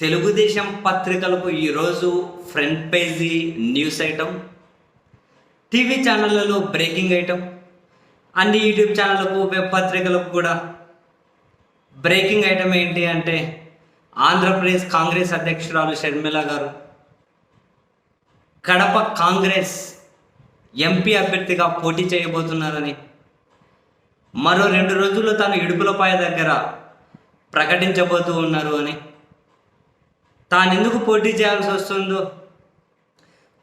తెలుగుదేశం పత్రికలకు ఈరోజు front page news item TV ఛానళ్ళలో breaking item అన్ని యూట్యూబ్ ఛానళ్ళకు వెబ్ పత్రికలకు కూడా బ్రేకింగ్ ఐటమ్ ఏంటి అంటే ఆంధ్రప్రదేశ్ కాంగ్రెస్ అధ్యక్షురాలు షర్మిల గారు కడప కాంగ్రెస్ ఎంపీ అభ్యర్థిగా పోటీ చేయబోతున్నారని మరో రెండు రోజుల్లో తాను ఇడుపులపాయ దగ్గర ప్రకటించబోతూ ఉన్నారు అని తాను ఎందుకు పోటీ చేయాల్సి వస్తుందో?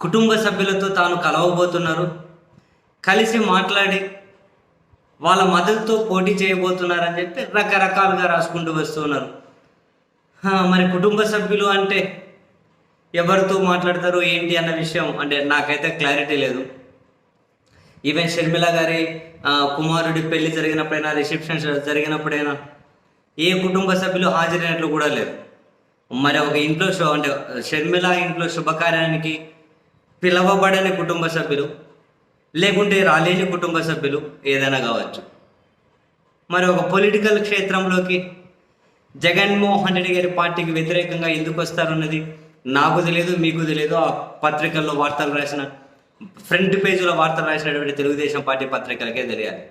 కుటుంబ సభ్యులతో తాను కలవబోతున్నారు. కలిసి మాట్లాడి వాళ్ళ మద్దతుతో పోటీ చేయబోతున్నారని చెప్పి రకరకాలుగా రాసుకుంటూ వస్తున్నారు. మరి కుటుంబ సభ్యులు అంటే ఎవరితో మాట్లాడతారు ఏంటి అన్న విషయం అంటే నాకైతే క్లారిటీ లేదు. ఈవెన్ షర్మిల గారి కుమారుడి పెళ్ళి జరిగినప్పుడైనా రిసెప్షన్ జరిగినప్పుడైనా ఏ కుటుంబ సభ్యులు హాజరైనట్లు కూడా లేరు మరి ఒక ఇంట్లో అంటే షర్మిల ఇంట్లో శుభకార్యానికి పిలవబడని కుటుంబ సభ్యులు లేకుంటే రాలేని కుటుంబ సభ్యులు ఏదైనా కావచ్చు. మరి ఒక పొలిటికల్ క్షేత్రంలోకి జగన్మోహన్ రెడ్డి గారి పార్టీకి వ్యతిరేకంగా ఎందుకు వస్తారన్నది నాకు తెలియదు మీకు తెలియదు. ఆ పత్రికల్లో వార్తలు రాసిన ఫ్రంట్ పేజీలో వార్తలు రాసినటువంటి తెలుగుదేశం పార్టీ పత్రికలకే తెలియాలి.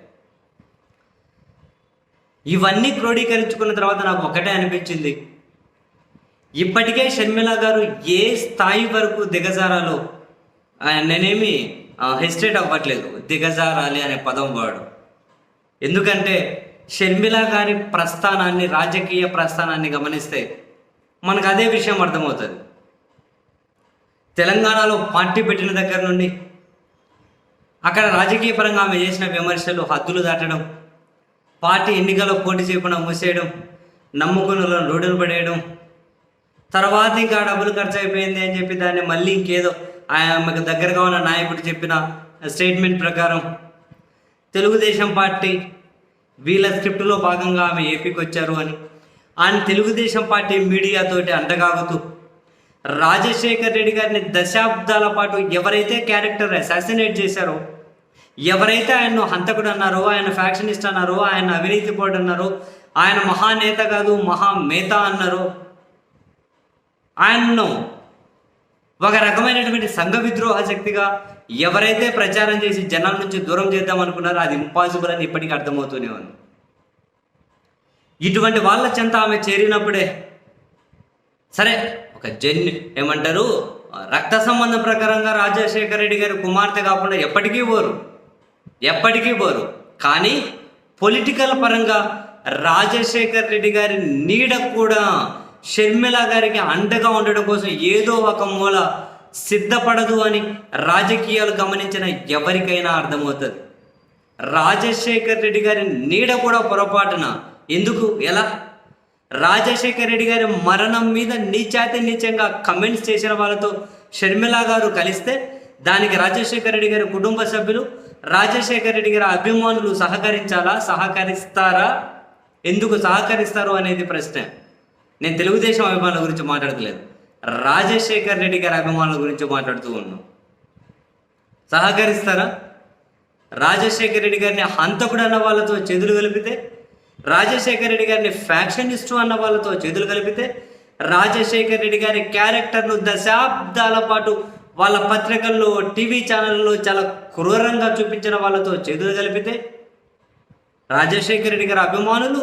ఇవన్నీ క్రోడీకరించుకున్న తర్వాత నాకు ఒకటే అనిపించింది. ఇప్పటికే షర్మిల గారు ఏ స్థాయి వరకు దిగజారాలో నేనేమి హెసిటేట్ అవ్వట్లేదు. దిగజారాలి అనే పదం వాడు. ఎందుకంటే షర్మిల గారి ప్రస్థానాన్ని రాజకీయ ప్రస్థానాన్ని గమనిస్తే మనకు అదే విషయం అర్థమవుతుంది. తెలంగాణలో పార్టీ పెట్టిన దగ్గర నుండి అక్కడ రాజకీయ పరంగా ఆమె చేసిన విమర్శలు హద్దులు దాటడం పార్టీ ఎన్నికల్లో పోటీ చేయకుండా మూసేయడం నమ్ముకున్న వాళ్ళని రోడ్డులు పడేయడం తర్వాత ఇంకా డబ్బులు ఖర్చు అయిపోయింది అని చెప్పి దాన్ని మళ్ళీ ఇంకేదో ఆమెకు దగ్గరగా ఉన్న నాయకుడు చెప్పిన స్టేట్మెంట్ ప్రకారం తెలుగుదేశం పార్టీ వీళ్ళ స్క్రిప్ట్లో భాగంగా ఆమె ఏపీకి వచ్చారు అని. ఆయన తెలుగుదేశం పార్టీ మీడియాతోటి అండగాగుతూ రాజశేఖర్ రెడ్డి గారిని దశాబ్దాల పాటు ఎవరైతే క్యారెక్టర్ అసాసినేట్ చేశారో ఎవరైతే ఆయన్ను హంతకుడు అన్నారో ఆయన ఫ్యాక్షనిస్ట్ అన్నారో ఆయన అవినీతి పోడు అన్నారో ఆయన మహానేత కాదు మహామేత అన్నారో ఆయన్ను ఒక రకమైనటువంటి సంఘ విద్రోహ శక్తిగా ఎవరైతే ప్రచారం చేసి జనాల నుంచి దూరం చేద్దాం అనుకున్నారో అది ఇంపాసిబుల్ అని ఇప్పటికీ అర్థమవుతూనే ఉంది. ఇటువంటి వాళ్ళ చెంత ఆమె చేరినప్పుడే సరే ఒక జన్ ఏమంటారు రక్త సంబంధం ప్రకారంగా రాజశేఖర రెడ్డి గారి కుమార్తె కాకుండా ఎప్పటికీ పోరు. ఎప్పటికీ పోరు. కానీ పొలిటికల్ పరంగా రాజశేఖర్ రెడ్డి గారి నీడ కూడా షర్మిల గారికి అండగా ఉండడం కోసం ఏదో ఒక మూల సిద్ధపడదు అని రాజకీయాలు గమనించిన ఎవరికైనా అర్థమవుతుంది. రాజశేఖర్ రెడ్డి గారి నీడ కూడా పొరపాటున. ఎందుకు? ఎలా? రాజశేఖర్ రెడ్డి గారి మరణం మీద నీచాతి నీచంగా కమెంట్స్ చేసిన వాళ్ళతో షర్మిల గారు కలిస్తే దానికి రాజశేఖర్ రెడ్డి గారి కుటుంబ సభ్యులు రాజశేఖర్ రెడ్డి గారి అభిమానులు సహకరించాలా సహకరిస్తారా? ఎందుకు సహకరిస్తారు అనేది ప్రశ్న. నేను తెలుగుదేశం అభిమానుల గురించి మాట్లాడతలేదు. రాజశేఖర్ రెడ్డి గారి అభిమానుల గురించి మాట్లాడుతూ ఉన్నాను సహకరిస్తారా? రాజశేఖర్ రెడ్డి గారిని హంతకుడు అన్న వాళ్ళతో చేతులు కలిపితే రాజశేఖర్ రెడ్డి గారిని ఫ్యాక్షనిస్టు అన్న వాళ్ళతో చేతులు కలిపితే రాజశేఖర్ రెడ్డి గారి క్యారెక్టర్ను దశాబ్దాల పాటు వాళ్ళ పత్రికల్లో టీవీ ఛానళ్ళలో చాలా క్రూరంగా చూపించిన వాళ్ళతో చేతులు కలిపితే రాజశేఖర్ రెడ్డి గారి అభిమానులు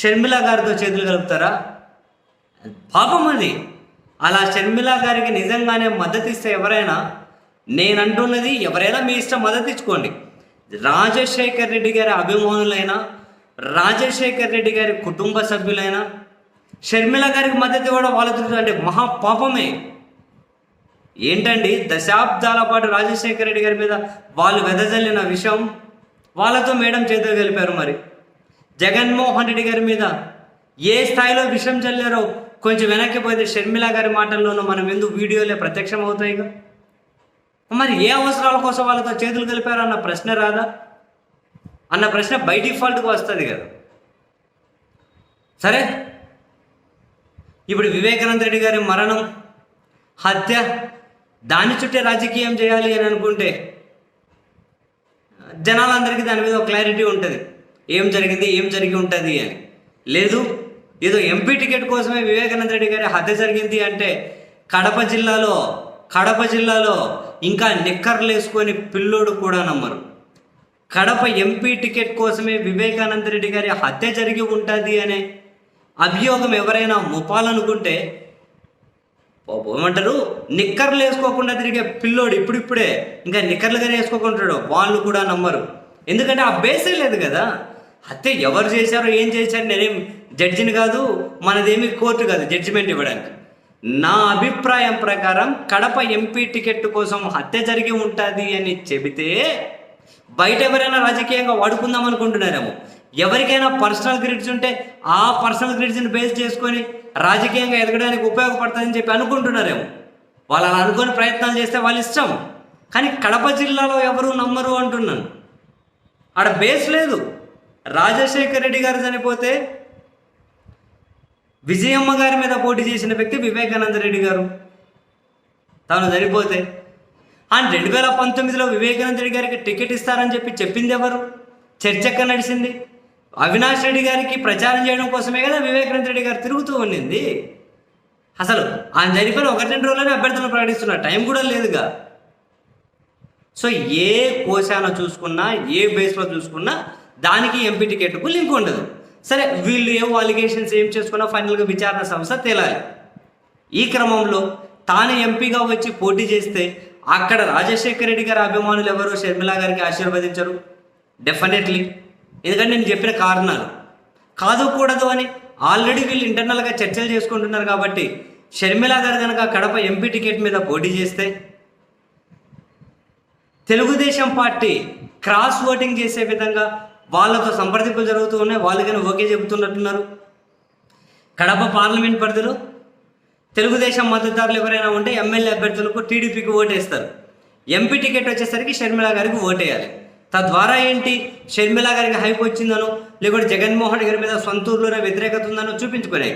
షర్మిల గారితో చేతులు కలుపుతారా? పాపం అది. అలా షర్మిల గారికి నిజంగానే మద్దతు ఇస్తే ఎవరైనా నేను అంటున్నది ఎవరైనా మీ ఇష్టం మద్దతు ఇచ్చుకోండి రాజశేఖర్ రెడ్డి గారి అభిమానులైనా రాజశేఖర్ రెడ్డి గారి కుటుంబ సభ్యులైనా షర్మిల గారికి మద్దతు ఇవ్వడం వాళ్ళతో అంటే మహా పాపమే. ఏంటండి దశాబ్దాల పాటు రాజశేఖర రెడ్డి గారి మీద వాళ్ళు వెదజల్లిన విషయం? వాళ్ళతో మేడం చేతులు కలిపారు మరి. జగన్మోహన్ రెడ్డి గారి మీద ఏ స్థాయిలో విషం చల్లారో కొంచెం వెనక్కి పోతే షర్మిల గారి మాటల్లోనూ మనం ఎందుకు వీడియోలే ప్రత్యక్షం అవుతాయిగా మరి ఏ అవసరాల కోసం వాళ్ళతో చేతులు కలిపారు అన్న ప్రశ్న రాదా? అన్న ప్రశ్న బై డిఫాల్ట్గా వస్తుంది కదా. సరే? ఇప్పుడు వివేకానంద రెడ్డి గారి మరణం హత్య దాని చుట్టే రాజకీయం చేయాలి అని అనుకుంటే జనాలందరికీ దాని మీద ఒక క్లారిటీ ఉంటుంది. ఏం జరిగింది ఏం జరిగి ఉంటుంది అని. లేదు ఏదో ఎంపీ టికెట్ కోసమే వివేకానంద రెడ్డి గారి హత్య జరిగింది అంటే కడప జిల్లాలో కడప జిల్లాలో ఇంకా నిక్కర్లు వేసుకొని పిల్లోడు కూడా నమ్మరు. కడప ఎంపీ టికెట్ కోసమే వివేకానంద రెడ్డి గారి హత్య జరిగి ఉంటుంది అనే అభియోగం ఎవరైనా ముపాలనుకుంటే ఏమంటారు? నిక్కర్లు వేసుకోకుండా తిరిగే పిల్లోడు ఇప్పుడిప్పుడే ఇంకా నిక్కర్లుగానే వేసుకోకుంటాడు వాళ్ళు కూడా నమ్మరు. ఎందుకంటే ఆ బేసే లేదు కదా. హత్య ఎవరు చేశారో ఏం చేశారు నేనేం జడ్జిని కాదు మనదేమి కోర్టు కాదు జడ్జిమెంట్ ఇవ్వడానికి. నా అభిప్రాయం ప్రకారం కడప ఎంపీ టికెట్ కోసం హత్య జరిగి ఉంటుంది అని చెబితే బయట ఎవరైనా రాజకీయంగా వాడుకుందాం అనుకుంటున్నారేమో. ఎవరికైనా పర్సనల్ గ్రిడ్స్ ఉంటే ఆ పర్సనల్ గ్రిడ్స్ని బేస్ చేసుకొని రాజకీయంగా ఎదగడానికి ఉపయోగపడుతుందని చెప్పి అనుకుంటున్నారేమో. వాళ్ళు అలా అనుకుని ప్రయత్నాలు చేస్తే వాళ్ళు ఇష్టం. కానీ కడప జిల్లాలో ఎవరు నమ్మరు అంటున్నాను. ఆడ బేస్ లేదు. రాజశేఖర్ రెడ్డి గారు చనిపోతే విజయమ్మ గారి మీద పోటీ చేసిన వ్యక్తి వివేకానంద రెడ్డి గారు. తాను చనిపోతే. అండ్ రెండు వేల పంతొమ్మిదిలో వివేకానంద రెడ్డి గారికి టికెట్ ఇస్తారని చెప్పి చెప్పింది ఎవరు? చర్చక్క నడిచింది. అవినాష్ రెడ్డి గారికి ప్రచారం చేయడం కోసమే కదా వివేకానంద రెడ్డి గారు తిరుగుతూ ఉండింది. అసలు ఆయన చనిపోయిన ఒకటి రెండు రోజులనే అభ్యర్థులను ప్రకటిస్తున్నారు. టైం కూడా లేదుగా. సో ఏ కోశాన చూసుకున్నా ఏ బేస్లో చూసుకున్నా దానికి ఎంపీ టికెట్కు లింక్ ఉండదు. సరే వీళ్ళు ఏం అలిగేషన్స్ ఏం చేసుకున్నా ఫైనల్గా విచారణ సంస్థ తేలాలి. ఈ క్రమంలో తాను ఎంపీగా వచ్చి పోటీ చేస్తే అక్కడ రాజశేఖర రెడ్డి గారి అభిమానులు ఎవరు షర్మిల గారికి ఆశీర్వదించరు. డెఫినెట్లీ ఎందుకంటే నేను చెప్పిన కారణాలు. కాదు కూడదు అని ఆల్రెడీ వీళ్ళు ఇంటర్నల్గా చర్చలు చేసుకుంటున్నారు కాబట్టి షర్మిల గారు కనుక కడప ఎంపీ టికెట్ మీద పోటీ చేస్తే తెలుగుదేశం పార్టీ క్రాస్ ఓటింగ్ చేసే విధంగా వాళ్ళతో సంప్రదింపులు జరుగుతూ ఉన్నాయి వాళ్ళు కానీ ఓకే చెబుతున్నట్టున్నారు. కడప పార్లమెంట్ పరిధిలో తెలుగుదేశం మద్దతుదారులు ఎవరైనా ఉంటే ఎమ్మెల్యే అభ్యర్థులకు టీడీపీకి ఓటేస్తారు. ఎంపీ టికెట్ వచ్చేసరికి షర్మిల గారికి ఓటేయాలి. తద్వారా ఏంటి? షర్మిల గారికి హైప్ వచ్చిందనో లేకుంటే జగన్మోహన్ గారి మీద సొంతూరులోనే వ్యతిరేకత ఉందనో చూపించుకునే.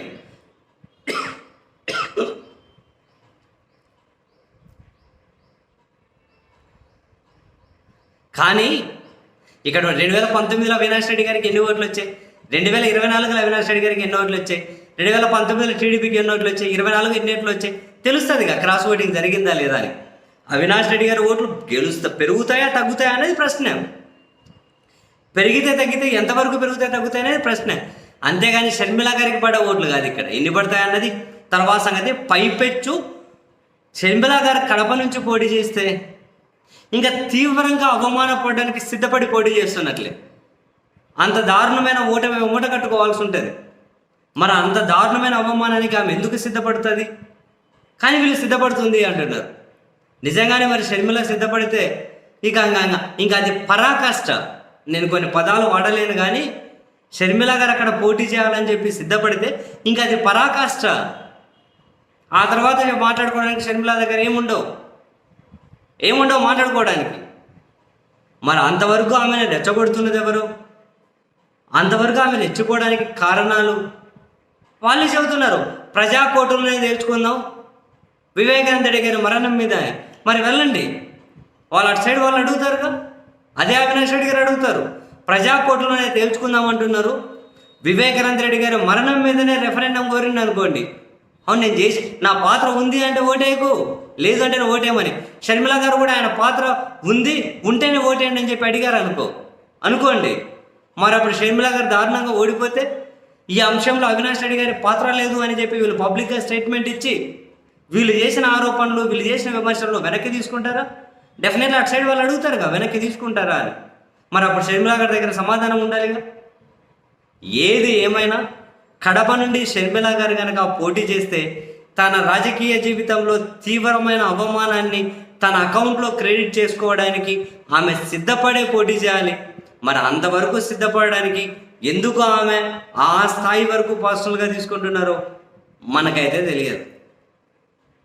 కానీ ఇక్కడ రెండు వేల పంతొమ్మిదిలో అవినాష్ రెడ్డి గారికి ఎన్ని ఓట్లు వచ్చాయి? రెండు వేల ఇరవై నాలుగులో అవినాష్ రెడ్డి గారికి ఎన్ని ఓట్లు వచ్చాయి? రెండు వేల పంతొమ్మిదిలో టీడీపీకి ఎన్ని ఓట్లు వచ్చాయి? ఇరవై నాలుగు ఎన్ని ఓట్లు వచ్చాయి? తెలుస్తుంది ఇక క్రాస్ ఓటింగ్ జరిగిందా లేదా అని. అవినాష్ రెడ్డి గారి ఓట్లు గెలుస్తా పెరుగుతాయా తగ్గుతాయా అనేది ప్రశ్న. పెరిగితే తగ్గితే ఎంతవరకు పెరుగుతాయి తగ్గుతాయి అనేది ప్రశ్న. అంతేగాని షర్మిల గారికి పడే ఓట్లు కాదు ఇక్కడ. ఎన్ని పడతాయి అన్నది తర్వాత సంగతి. పైపెచ్చు షర్మిల గారు కడప నుంచి పోటీ చేస్తే ఇంకా తీవ్రంగా అవమానపడడానికి సిద్ధపడి పోటీ చేస్తున్నట్లే. అంత దారుణమైన ఓటమి మూట కట్టుకోవాల్సి ఉంటుంది. మరి అంత దారుణమైన అవమానానికి ఆమె ఎందుకు సిద్ధపడుతుంది? కానీ వీళ్ళు సిద్ధపడుతుంది అంటున్నారు. నిజంగానే మరి షర్మిల సిద్ధపడితే ఇక ఇంకా ఇంకా- అది పరాకాష్ట. నేను కొన్ని పదాలు వాడలేను కానీ షర్మిల గారు అక్కడ పోటీ చేయాలని చెప్పి సిద్ధపడితే ఇంకా అది పరాకాష్ట. ఆ తర్వాత మాట్లాడుకోవడానికి షర్మిల దగ్గర ఏముండవు? ఏముండవు మాట్లాడుకోవడానికి. మరి అంతవరకు ఆమెను రెచ్చగొడుతున్నది ఎవరు? అంతవరకు ఆమె రెచ్చుకోవడానికి కారణాలు? వాళ్ళే చెబుతున్నారు ప్రజా కోర్టులోనే తేల్చుకుందాం వివేకానంద గారి మరణం మీద. మరి వెళ్ళండి. వాళ్ళు అటు సైడ్ వాళ్ళు అడుగుతారుగా? అదే అవినాష్ రెడ్డి గారు అడుగుతారు. ప్రజా కోర్టులోనే తేల్చుకుందాం అంటున్నారు. వివేకానంద రెడ్డి గారి మరణం మీదనే రెఫరెండం కోరింది అనుకోండి. అవును నేను చేసి నా పాత్ర ఉంది అంటే ఓటేకు లేదంటేనే ఓటేయమని షర్మిల గారు కూడా ఆయన పాత్ర ఉంది ఉంటేనే ఓటేయండి అని చెప్పి అడిగారు అనుకో. అనుకోండి. మరి అప్పుడు షర్మిల గారు దారుణంగా ఓడిపోతే ఈ అంశంలో అవినాష్ రెడ్డి గారి పాత్ర లేదు అని చెప్పి వీళ్ళు పబ్లిక్గా స్టేట్మెంట్ ఇచ్చి వీళ్ళు చేసిన ఆరోపణలు వీళ్ళు చేసిన విమర్శలు వెనక్కి తీసుకుంటారా? డెఫినెట్లీ అటు సైడ్ వాళ్ళు అడుగుతారుగా వెనక్కి తీసుకుంటారా అని. మరి అప్పుడు షర్మిల గారి దగ్గర సమాధానం ఉండాలిగా? ఏది ఏమైనా కడప నుండి షర్మిల గారు కనుక పోటీ చేస్తే తన రాజకీయ జీవితంలో తీవ్రమైన అవమానాన్ని తన అకౌంట్లో క్రెడిట్ చేసుకోవడానికి ఆమె సిద్ధపడే పోటీ చేయాలి. మరి అంతవరకు సిద్ధపడడానికి ఎందుకు ఆమె ఆ స్థాయి వరకు పర్సనల్గా తీసుకుంటున్నారో మనకైతే తెలియదు.